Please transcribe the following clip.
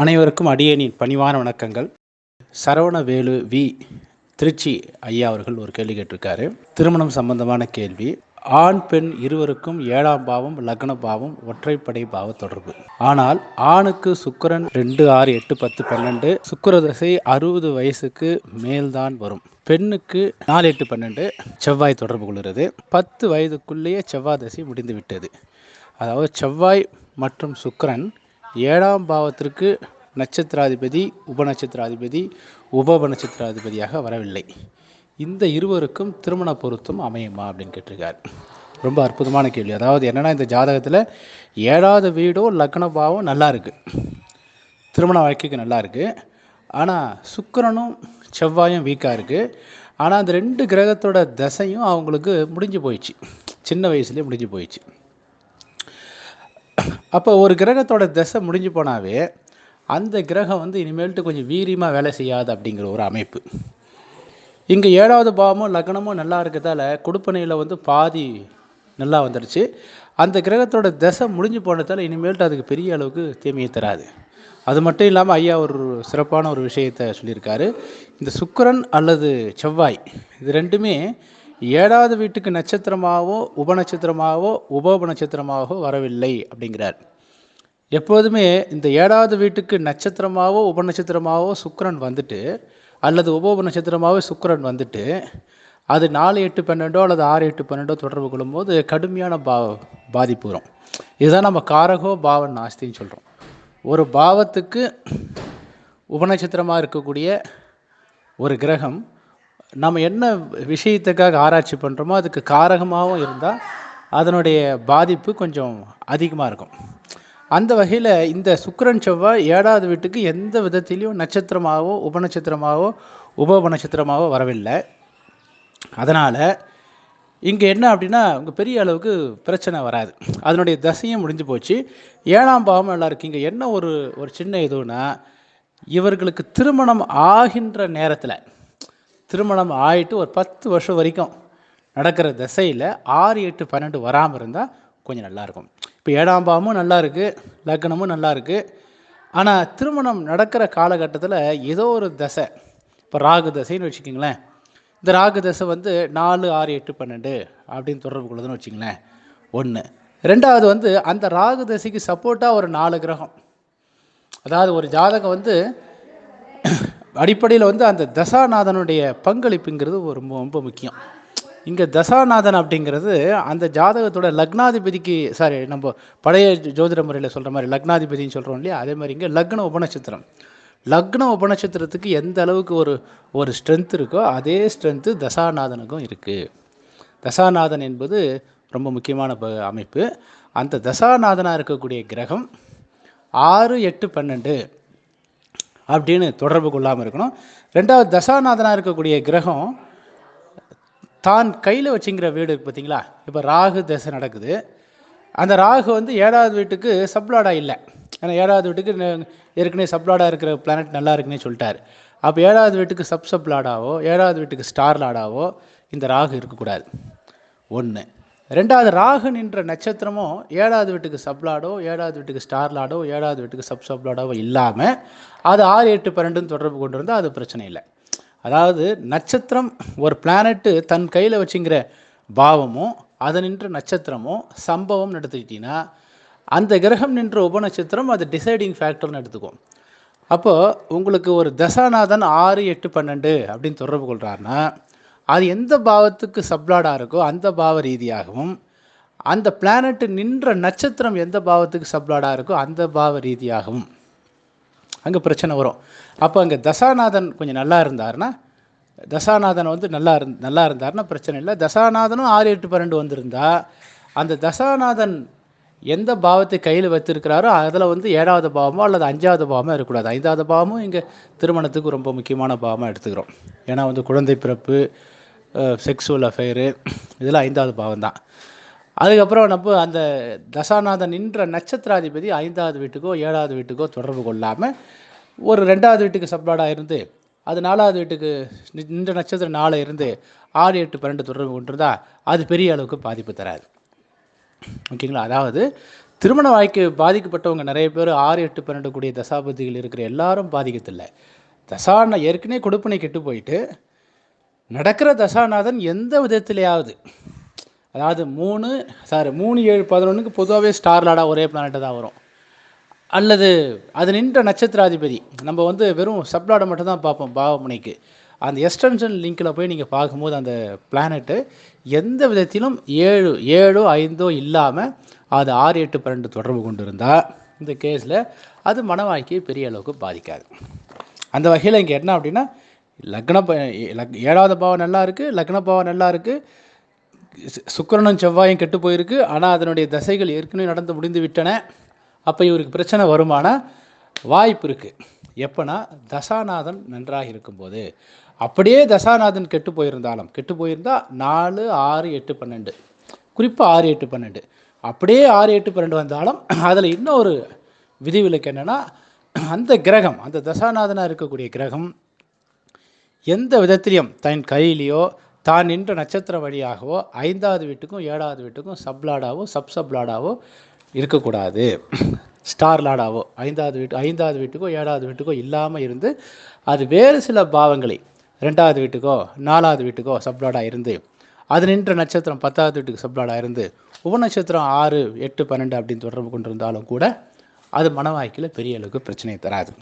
அனைவருக்கும் அடியேனின் பணிவான வணக்கங்கள். சரவணவேலு வி. திருச்சி ஐயா அவர்கள் ஒரு கேள்வி கேட்டிருக்காரு. திருமணம் சம்பந்தமான கேள்வி. ஆண் பெண் இருவருக்கும் ஏழாம் பாவம் லக்ன பாவம் ஒற்றைப்படை பாவ தொடர்பு. ஆனால் ஆணுக்கு சுக்கரன் ரெண்டு ஆறு எட்டு பத்து பன்னெண்டு சுக்கிர தசை அறுபது வயசுக்கு மேல்தான் வரும். பெண்ணுக்கு நாலு எட்டு பன்னெண்டு செவ்வாய் தொடர்பு கொள்கிறது. பத்து வயதுக்குள்ளேயே செவ்வாய் தசை முடிந்து விட்டது அதாவது செவ்வாய் மற்றும் சுக்கரன் ஏழாம் பாவத்திற்கு நட்சத்திராதிபதி உபநட்சத்திராதிபதி உப நட்சத்திராதிபதியாக வரவில்லை. இந்த இருவருக்கும் திருமண பொருத்தம் அமையுமா அப்படின்னு கேட்டிருக்காரு. ரொம்ப அற்புதமான கேள்வி. அதாவது என்னென்னா இந்த ஜாதகத்தில் ஏழாவது வீடோ லக்ன பாவம் நல்லா இருக்குது திருமண வாழ்க்கைக்கு நல்லா இருக்குது ஆனால் சுக்கிரனும் செவ்வாயும் வீக்காக இருக்குது ஆனால் அந்த ரெண்டு கிரகத்தோட தசையும் அவங்களுக்கு முடிஞ்சு போயிடுச்சு. சின்ன வயசுலேயே முடிஞ்சு போயிடுச்சு. அப்போ ஒரு கிரகத்தோட திசை முடிஞ்சு போனாவே அந்த கிரகம் வந்து இனிமேல்ட்டு கொஞ்சம் வீரியமாக வேலை செய்யாது அப்படிங்கிற ஒரு அமைப்பு. இங்கே ஏழாவது பாவமும் லக்னமும் நல்லா இருக்கிறதால கொடுப்பனையில் வந்து பாதி நல்லா வந்துடுச்சு அந்த கிரகத்தோட திசை முடிஞ்சு போனதால் இனிமேல்ட்டு அதுக்கு பெரிய அளவுக்கு தீமையை தராது. அது மட்டும் இல்லாமல் ஐயா ஒரு சிறப்பான ஒரு விஷயத்தை சொல்லியிருக்காரு. இந்த சுக்கரன் அல்லது செவ்வாய் இது ரெண்டுமே ஏழாவது வீட்டுக்கு நட்சத்திரமாகவோ உபநட்சத்திரமாகவோ உப நட்சத்திரமாகவோ வரவில்லை அப்படிங்கிறார். எப்போதுமே இந்த ஏழாவது வீட்டுக்கு நட்சத்திரமாகவோ உபநட்சத்திரமாகவோ சுக்கரன் வந்துட்டு அல்லது உப நட்சத்திரமாகவோ சுக்கரன் வந்துட்டு அது நாலு எட்டு பன்னெண்டோ அல்லது ஆறு எட்டு பன்னெண்டோ தொடர்பு கொள்ளும்போது கடுமையான பா பாதிப்பு வரும். இதுதான் நம்ம காரகோ பாவன் நாஸ்தின்னு சொல்கிறோம் ஒரு பாவத்துக்கு உபநட்சத்திரமாக இருக்கக்கூடிய ஒரு கிரகம் நம்ம என்ன விஷயத்துக்காக ஆராய்ச்சி பண்ணுறோமோ அதுக்கு காரகமாகவும் இருந்தால் அதனுடைய பாதிப்பு கொஞ்சம் அதிகமாக இருக்கும். அந்த வகையில் இந்த சுக்கரன் செவ்வாய் ஏழாவது வீட்டுக்கு எந்த விதத்திலையும் நட்சத்திரமாகவோ உபநட்சத்திரமாகவோ உப நட்சத்திரமாகவோ வரவில்லை. அதனால் இங்கே என்ன அப்படின்னா உங்கள் பெரிய அளவுக்கு பிரச்சனை வராது. அதனுடைய தசையும் முடிஞ்சு போச்சு. ஏழாம் பாவம் நல்லா இருக்கு இங்கே என்ன ஒரு ஒரு சின்ன இதுன்னா இவர்களுக்கு திருமணம் ஆகின்ற நேரத்தில் திருமணம் ஆயிட்டு ஒரு பத்து வருஷம் வரைக்கும் நடக்கிற திசையில் ஆறு எட்டு பன்னெண்டு வராமல் இருந்தால் கொஞ்சம் நல்லாயிருக்கும் இப்போ ஏழாம் பாவமும் நல்லா இருக்குது லக்னமும் நல்லா இருக்குது ஆனால் திருமணம் நடக்கிற காலகட்டத்தில் ஏதோ ஒரு தசை இப்போ ராகு தசைன்னு வச்சுக்கிங்களேன். இந்த ராகு தசை வந்து நாலு ஆறு எட்டு பன்னெண்டு அப்படின்னு தொடர்பு கொள்ளுதுன்னு வச்சுங்களேன் ஒன்று ரெண்டாவது வந்து அந்த ராகு தசைக்கு சப்போர்ட்டாக ஒரு நாலு கிரகம். அதாவது ஒரு ஜாதகம் வந்து அடிப்படையில் வந்து அந்த தசாநாதனுடைய பங்களிப்புங்கிறது ஒரு ரொம்ப ரொம்ப முக்கியம். இங்கே தசாநாதன் அப்படிங்கிறது அந்த ஜாதகத்தோட லக்னாதிபதிக்கு சாரி நம்ம பழைய ஜோதிட முறையில் சொல்கிற மாதிரி லக்னாதிபதினு சொல்கிறோம் இல்லையா? அதே மாதிரி இங்கே லக்ன உபநட்சத்திரம். லக்ன உபநட்சத்திரத்துக்கு எந்த அளவுக்கு ஒரு ஒரு ஸ்ட்ரென்த் இருக்கோ அதே ஸ்ட்ரென்த்து தசாநாதனுக்கும் இருக்குது தசாநாதன் என்பது ரொம்ப முக்கியமான ப- அமைப்பு. அந்த தசாநாதனாக இருக்கக்கூடிய கிரகம் ஆறு எட்டு பன்னெண்டு. அப்படின்னு தொடர்பு கொள்ளாமல் இருக்கணும். ரெண்டாவது தசாநாதனாக இருக்கக்கூடிய கிரகம் தான் கையில் வச்சுங்கிற வீடு இருக்குது பார்த்தீங்களா இப்போ ராகு தசை நடக்குது. அந்த ராகு வந்து ஏழாவது வீட்டுக்கு சப்ளாடாக இல்லை. ஏன்னா ஏழாவது வீட்டுக்கு ஏற்கனவே சப்ளாடாக இருக்கிற பிளானட் நல்லா இருக்குன்னே சொல்லிட்டார். அப்போ ஏழாவது வீட்டுக்கு சப் சப்ளாடாவோ ஏழாவது வீட்டுக்கு ஸ்டார் லாடாவோ இந்த ராகு இருக்கக்கூடாது. ஒன்று ரெண்டாவது ராகு நின்ற நட்சத்திரமும் ஏழாவது வீட்டுக்கு சப்லாடோ ஏழாவது வீட்டுக்கு ஸ்டார்லாடோ ஏழாவது வீட்டுக்கு சப் சப்லாடோவோ இல்லாமல் அது ஆறு எட்டு பன்னெண்டுன்னு தொடர்பு கொண்டு இருந்தால் அது பிரச்சனை இல்லை. அதாவது நட்சத்திரம் ஒரு பிளானட்டு தன் கையில் வச்சுங்கிற பாவமும் அது நின்ற நட்சத்திரமும் சம்பவம் எடுத்துக்கிட்டீங்கன்னா அந்த கிரகம் நின்ற உபநட்சத்திரம் அது டிசைடிங் ஃபேக்டர்னு எடுத்துக்கும் அப்போது உங்களுக்கு ஒரு தசாநாதன் ஆறு எட்டு பன்னெண்டு அப்படின்னு தொடர்பு கொள்கிறாருன்னா அது எந்த பாவத்துக்கு சப்ளாடாக இருக்கோ அந்த பாவ ரீதியாகவும் அந்த பிளானட் நின்ற நட்சத்திரம் எந்த பாவத்துக்கு சப்ளாடாக இருக்கோ அந்த பாவ ரீதியாகவும் அங்கே பிரச்சனை வரும். அப்போ அங்கே தசாநாதன் கொஞ்சம் நல்லா இருந்தாருன்னா தசாநாதன் வந்து நல்லா இருந் நல்லா இருந்தாருன்னா பிரச்சனை இல்லை. தசாநாதனும் ஆறு எட்டு பன்னெண்டு வந்திருந்தா அந்த தசாநாதன் எந்த பாவத்தை கையில் வச்சிருக்கிறாரோ அதில் வந்து ஏழாவது பாவமோ அல்லது அஞ்சாவது பாவமோ இருக்கக்கூடாது. ஐந்தாவது பாவமும் இங்கே திருமணத்துக்கு ரொம்ப முக்கியமான பாவமாக எடுத்துக்கிறோம். ஏன்னா வந்து குழந்தை பிறப்பு செக்ஸுவல் அஃபேரு இதெல்லாம் ஐந்தாவது பாவம் தான் அதுக்கப்புறம் நம்ம அந்த தசாநாதன் நின்ற நட்சத்திராதிபதி ஐந்தாவது வீட்டுக்கோ ஏழாவது வீட்டுக்கோ தொடர்பு கொள்ளாமல் ஒரு ரெண்டாவது வீட்டுக்கு சப்ளாடாக இருந்து அது நாலாவது வீட்டுக்கு நின்ற நட்சத்திரம் நாளை இருந்து ஆறு எட்டு பன்னெண்டு தொடர்பு கொண்டிருந்தா அது பெரிய அளவுக்கு பாதிப்பு தராது. ஓகேங்களா? அதாவது திருமண வாழ்க்கை பாதிக்கப்பட்டவங்க நிறைய பேர் ஆறு எட்டு பன்னெண்டு கூடிய தசாபதிகள் இருக்கிற எல்லாரும் பாதிக்கத்தில்லை. தசான ஏற்கனவே கொடுப்பனை கெட்டு போயிட்டு நடக்கிற தசாநாதன் எந்த விதத்திலேயாவது அதாவது மூணு சாரி மூணு ஏழு பதினொன்றுக்கு பொதுவாகவே ஸ்டார் லாடா ஒரே பிளானட்டு தான் வரும். அல்லது அது நின்ற நட்சத்திராதிபதி நம்ம வந்து வெறும் சப்ளாடை மட்டும் தான் பார்ப்போம் பாவமுனைக்கு. அந்த எக்ஸ்டென்ஷன் லிங்கில் போய் நீங்கள் பார்க்கும்போது அந்த பிளானெட்டு எந்த விதத்திலும் ஏழு ஏழோ ஐந்தோ இல்லாமல் அது ஆறு எட்டு பன்னெண்டு தொடர்பு கொண்டு இருந்தால் இந்த கேஸில் அது மன வாழ்க்கையை பெரிய அளவுக்கு பாதிக்காது. அந்த வகையில் இங்கே என்ன அப்படின்னா லக்ன ப- ஏழாவது பாவம் நல்லா இருக்குது லக்ன பாவம் நல்லா இருக்குது சு- சுக்கிரனும் செவ்வாயும் கெட்டு போயிருக்கு. ஆனால் அதனுடைய தசைகள் ஏற்கனவே நடந்து முடிந்து விட்டன. அப்போ இவருக்கு பிரச்சனை வருமானா? வாய்ப்பு இருக்குது எப்போனா தசாநாதன் நன்றாக இருக்கும்போது. அப்படியே தசாநாதன் கெட்டு போயிருந்தாலும் கெட்டு போயிருந்தால் நாலு ஆறு எட்டு பன்னெண்டு. குறிப்பாக ஆறு எட்டு பன்னெண்டு. அப்படியே ஆறு எட்டு பன்னெண்டு வந்தாலும் அதில் இன்னொரு விதிவிலக்கு என்னென்னா அந்த கிரகம் அந்த தசாநாதனாக இருக்கக்கூடிய கிரகம் எந்த விதத்திலையும் தன் கையிலையோ தான் நின்ற நட்சத்திர வழியாகவோ ஐந்தாவது வீட்டுக்கும் ஏழாவது வீட்டுக்கும் சப்லாடாவோ சப் சப்லாடாவோ இருக்கக்கூடாது. ஸ்டார் லாடாவோ ஐந்தாவது வீட்டு ஐந்தாவது வீட்டுக்கோ ஏழாவது வீட்டுக்கோ இல்லாமல் இருந்து அது வேறு சில பாவங்களை ரெண்டாவது வீட்டுக்கோ நாலாவது வீட்டுக்கோ சப்லாடாக இருந்து அது நின்ற நட்சத்திரம் பத்தாவது வீட்டுக்கு சப்லாடாக இருந்து உபநட்சத்திரம் ஆறு எட்டு பன்னெண்டு அப்படின்னு தொடர்பு கொண்டிருந்தாலும் கூட அது மனவாய்க்கில் பெரிய அளவுக்கு பிரச்சனையை தராது.